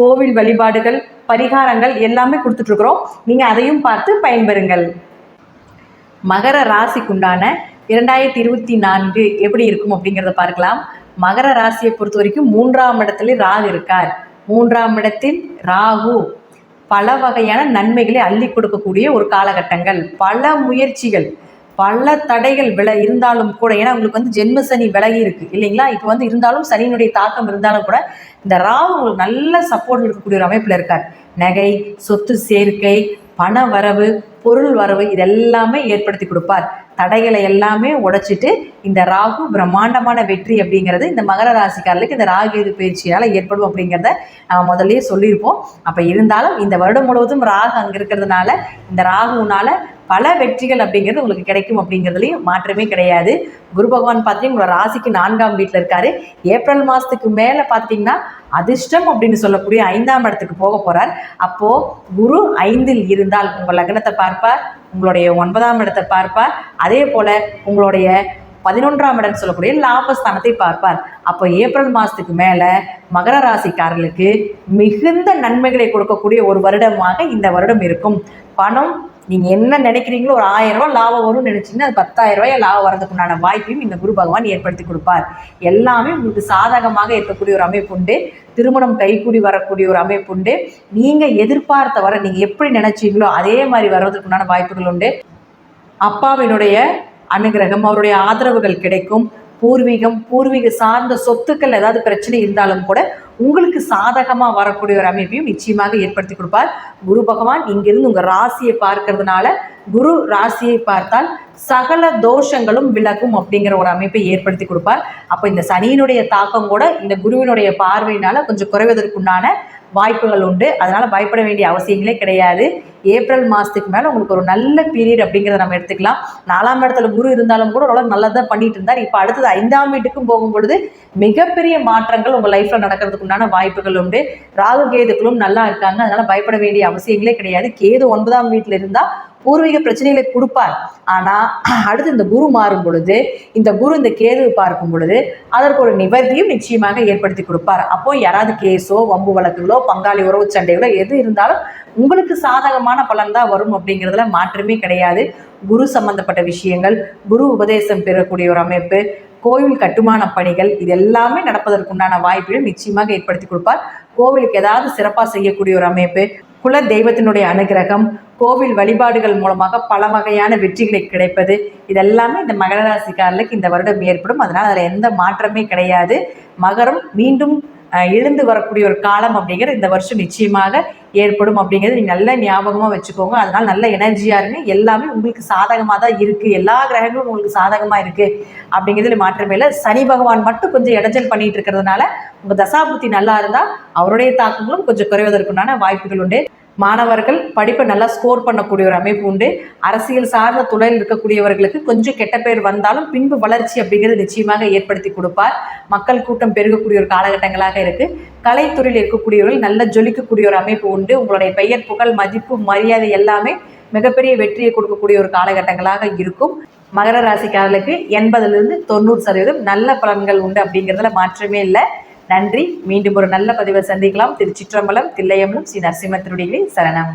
கோவில் வழிபாடுகள் பரிகாரங்கள் எல்லாமே கொடுத்துட்ருக்குறோம். நீங்கள் அதையும் பார்த்து பயன்பெறுங்கள். மகர ராசிக்குண்டான இரண்டாயிரத்தி இருபத்தி நான்கு எப்படி இருக்கும் அப்படிங்கிறத பார்க்கலாம். மகர ராசியை பொறுத்த வரைக்கும் மூன்றாம் இடத்துல ராகு இருக்கார். மூன்றாம் இடத்தில் ராகு. பல வகையான நன்மைகளை அள்ளி கொடுக்கக்கூடிய ஒரு காலகட்டங்கள். பல முயற்சிகள். பல தடைகள் வில இருந்தாலும் கூட ஏன்னா உங்களுக்கு வந்து ஜென்ம சனி விலகி இருக்கு இல்லைங்களா? இப்போ வந்து இருந்தாலும் சனியினுடைய தாக்கம் இருந்தாலும் கூட இந்த ராகு உங்களுக்கு நல்ல சப்போர்ட் இருக்கக்கூடிய ஒரு அமைப்பில் இருக்கார். நகை சொத்து சேர்க்கை பண வரவு பொருள் வரவு இதெல்லாமே ஏற்படுத்தி கொடுப்பார். தடைகளை எல்லாமே உடைச்சிட்டு இந்த ராகு பிரம்மாண்டமான வெற்றி அப்படிங்கிறது இந்த மகர ராசிக்காரர்களுக்கு இந்த ராகு இது பயிற்சியால் ஏற்படும் அப்படிங்கிறத நம்ம முதல்லயே சொல்லியிருப்போம். அப்போ இருந்தாலும் இந்த வருடம் முழுவதும் ராகு அங்கே இருக்கிறதுனால இந்த ராகுனால பல வெற்றிகள் அப்படிங்கிறது உங்களுக்கு கிடைக்கும் அப்படிங்கிறதுலையும் மாற்றமே கிடையாது. குரு பகவான் பார்த்தீங்கன்னா உங்களோட ராசிக்கு நான்காம் வீட்டில் இருக்காரு. ஏப்ரல் மாதத்துக்கு மேலே பார்த்தீங்கன்னா அதிர்ஷ்டம் அப்படின்னு சொல்லக்கூடிய ஐந்தாம் இடத்துக்கு போக போகிறார் அப்போது குரு ஐந்தில் இருந்தால் உங்கள் லக்னத்தை பார்ப்பார் உங்களுடைய ஒன்பதாம் இடத்தை பார்ப்பார். அதே போல் உங்களுடைய பதினொன்றாம் இடம் சொல்லக்கூடிய லாபஸ்தானத்தை பார்ப்பார். அப்போ ஏப்ரல் மாதத்துக்கு மேலே மகர ராசிக்காரர்களுக்கு மிகுந்த நன்மைகளை கொடுக்கக்கூடிய ஒரு வருடமாக இந்த வருடம் இருக்கும். பணம் நீங்கள் என்ன நினைக்கிறீங்களோ ஒரு ஆயிரம் ரூபாய் லாபம் வரும்னு நினச்சிங்கன்னா அது பத்தாயிரம் ரூபாய் லாபம் வரதுக்கு உண்டான வாய்ப்பையும் இந்த குரு பகவான் ஏற்படுத்தி கொடுப்பார். எல்லாமே உங்களுக்கு சாதகமாக இருக்கக்கூடிய ஒரு அமைப்பு உண்டு. திருமணம் கைக்கூடி வரக்கூடிய ஒரு அமைப்பு உண்டு. நீங்கள் எதிர்பார்த்த வர நீங்கள் எப்படி நினச்சிங்களோ அதே மாதிரி வர்றதுக்குண்டான வாய்ப்புகள் உண்டு. அப்பாவினுடைய அனுகிரகம் அவருடைய ஆதரவுகள் கிடைக்கும். பூர்வீகம் பூர்வீக சார்ந்த சொத்துக்கள் ஏதாவது பிரச்சனை இருந்தாலும் கூட உங்களுக்கு சாதகமாக வரக்கூடிய ஒரு அமைப்பையும் நிச்சயமாக ஏற்படுத்தி கொடுப்பார். குரு பகவான் இங்கிருந்து உங்கள் ராசியை பார்க்கறதுனால குரு ராசியை பார்த்தால் சகல தோஷங்களும் விலகும் அப்படிங்கிற ஒரு அமைப்பை ஏற்படுத்தி கொடுப்பார். அப்போ இந்த சனியினுடைய தாக்கம் கூட இந்த குருவினுடைய பார்வையினால கொஞ்சம் குறைவதற்குண்டான வாய்ப்புகள் உண்டு. அதனால் பயப்பட வேண்டிய அவசியங்களே கிடையாது. ஏப்ரல் மாதத்துக்கு மேலே உங்களுக்கு ஒரு நல்ல பீரியட் அப்படிங்கிறத நம்ம எடுத்துக்கலாம். நாலாம் இடத்துல குரு இருந்தாலும் கூட ஓரளவு நல்லதாக பண்ணிட்டு இருந்தார். இப்போ அடுத்தது ஐந்தாம் வீட்டுக்கும் போகும் பொழுது மிகப்பெரிய மாற்றங்கள் உங்கள் லைஃப்பில் நடக்கிறதுக்கு உண்டான வாய்ப்புகள் உண்டு. ராகு கேதுக்களும் நல்லா இருக்காங்க. அதனால் பயப்பட வேண்டிய அவசியங்களே கிடையாது. கேது ஒன்பதாம் வீட்டில் இருந்தால் பூர்வீக பிரச்சனைகளை கொடுப்பார். ஆனால் அடுத்து இந்த குரு மாறும் பொழுது இந்த குரு இந்த கேதுவை பார்க்கும் பொழுது அதற்கு ஒரு நிவர்த்தியும் நிச்சயமாக ஏற்படுத்தி கொடுப்பார். அப்போ யாராவது கேஸோ வம்பு வழக்குகளோ பங்காளி உறவு சண்டைகளோ எது இருந்தாலும் உங்களுக்கு சாதகமாக சாதகமான பலன் தான் வரும் அப்படிங்கிறதுல மாற்றமே கிடையாது. குரு சம்பந்தப்பட்ட விஷயங்கள் குரு உபதேசம் பெறக்கூடிய ஒரு அமைப்பு கோவில் கட்டுமான பணிகள் இது எல்லாமே நடப்பதற்குண்டான வாய்ப்புகள் நிச்சயமாக ஏற்படுத்தி கொடுப்பார். கோவிலுக்கு ஏதாவது சிறப்பாக செய்யக்கூடிய ஒரு அமைப்பு குல தெய்வத்தினுடைய அனுகிரகம் கோவில் வழிபாடுகள் மூலமாக பல வகையான வெற்றிகளை கிடைப்பது இதெல்லாமே இந்த மகர ராசிக்காரர்களுக்கு இந்த வருடம் ஏற்படும். அதனால் அதில் எந்த மாற்றமே கிடையாது. மகரம் மீண்டும் எழுந்து வரக்கூடிய ஒரு காலம் அப்படிங்கிறது இந்த வருஷம் நிச்சயமாக ஏற்படும் அப்படிங்கிறது நீங்கள் நல்ல ஞாபகமாக வச்சுக்கோங்க. அதனால் நல்ல எனர்ஜியாக இருங்க. எல்லாமே உங்களுக்கு சாதகமாக தான் இருக்குது எல்லா கிரகங்களும் உங்களுக்கு சாதகமாக இருக்குது அப்படிங்கிறதுல மாற்றமே இல்லை. சனி பகவான் மட்டும் கொஞ்சம் இடைஞ்சல் பண்ணிட்டு இருக்கிறதுனால உங்கள் தசாபுத்தி நல்லா இருந்தால் அவருடைய தாக்கங்களும் கொஞ்சம் குறைவதற்குண்டான வாய்ப்புகள் உண்டு. மாணவர்கள் படிப்பை நல்லா ஸ்கோர் பண்ணக்கூடிய ஒரு அமைப்பு உண்டு. அரசியல் சார்ந்த துறையில் இருக்கக்கூடியவர்களுக்கு கொஞ்சம் கெட்ட பேர் வந்தாலும் பின்பு வளர்ச்சி அப்படிங்கிறது நிச்சயமாக ஏற்படுத்தி கொடுப்பார். மக்கள் கூட்டம் பெருகக்கூடிய ஒரு காலகட்டங்களாக இருக்கு. கலைத்துறையில் இருக்கக்கூடியவர்கள் நல்ல ஜொலிக்கக்கூடிய ஒரு அமைப்பு உண்டு. உங்களுடைய பெயர் புகழ் மதிப்பு மரியாதை எல்லாமே மிகப்பெரிய வெற்றியை கொடுக்கக்கூடிய ஒரு காலகட்டங்களாக இருக்கும். மகர ராசிக்காரர்களுக்கு எண்பதுலேருந்து தொண்ணூறு சதவீதம் நல்ல பலன்கள் உண்டு அப்படிங்கிறதுல மாற்றமே இல்லை. நன்றி. மீண்டும் ஒரு நல்ல பதிவை சந்திக்கலாம். திருச்சிற்றம்பலம் தில்லையம்பலம் ஸ்ரீ நரசிம்மத்தினுடைய சரணம்.